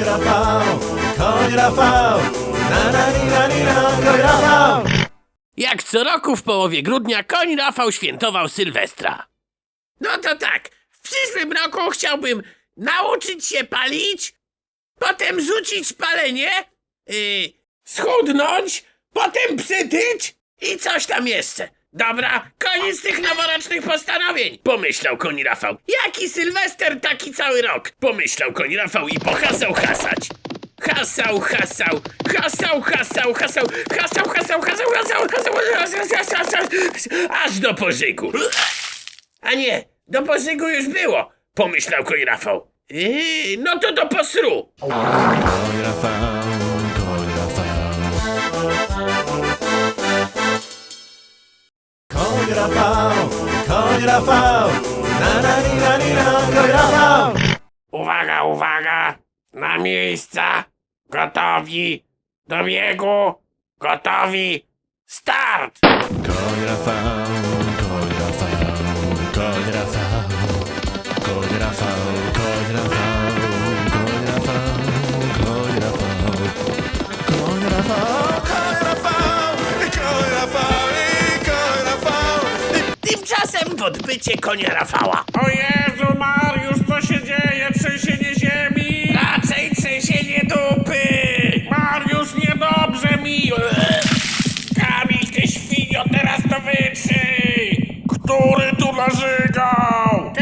Koń Rafał, koń Rafał, na na ni na ni na, koń Rafał. Jak co roku w połowie grudnia koń Rafał świętował Sylwestra. No to tak, w przyszłym roku chciałbym nauczyć się palić, potem rzucić palenie, yy, schudnąć, potem przytyć i coś tam jeszcze. Dobra, koniec tych noworocznych postanowień, pomyślał koń Rafał. Jaki Sylwester, taki cały rok, pomyślał koń Rafał i pohasał hasać. Hasał, hasał, hasał, hasał, hasał, hasał, hasał, hasał, hasał, hasał, hasał, hasał, aż do pożygu. A nie, do pożygu już było, pomyślał koń Rafał. Yy, no to do posru. Koń Rafał, Koń Rafał, koń Rafał, na na ni na ni na, koń Rafał. Uwaga, uwaga, na miejsca, gotowi, do biegu, gotowi, start! Koń Rafał, koń Rafał, koń Rafał, Tymczasem podbycie konia Rafała. O Jezu, Mariusz, co się dzieje? Trzęsienie ziemi! Raczej trzęsienie dupy! Mariusz, niedobrze mi! Kamil, ty świnio, teraz to wytrzyj! Który tu narzygał?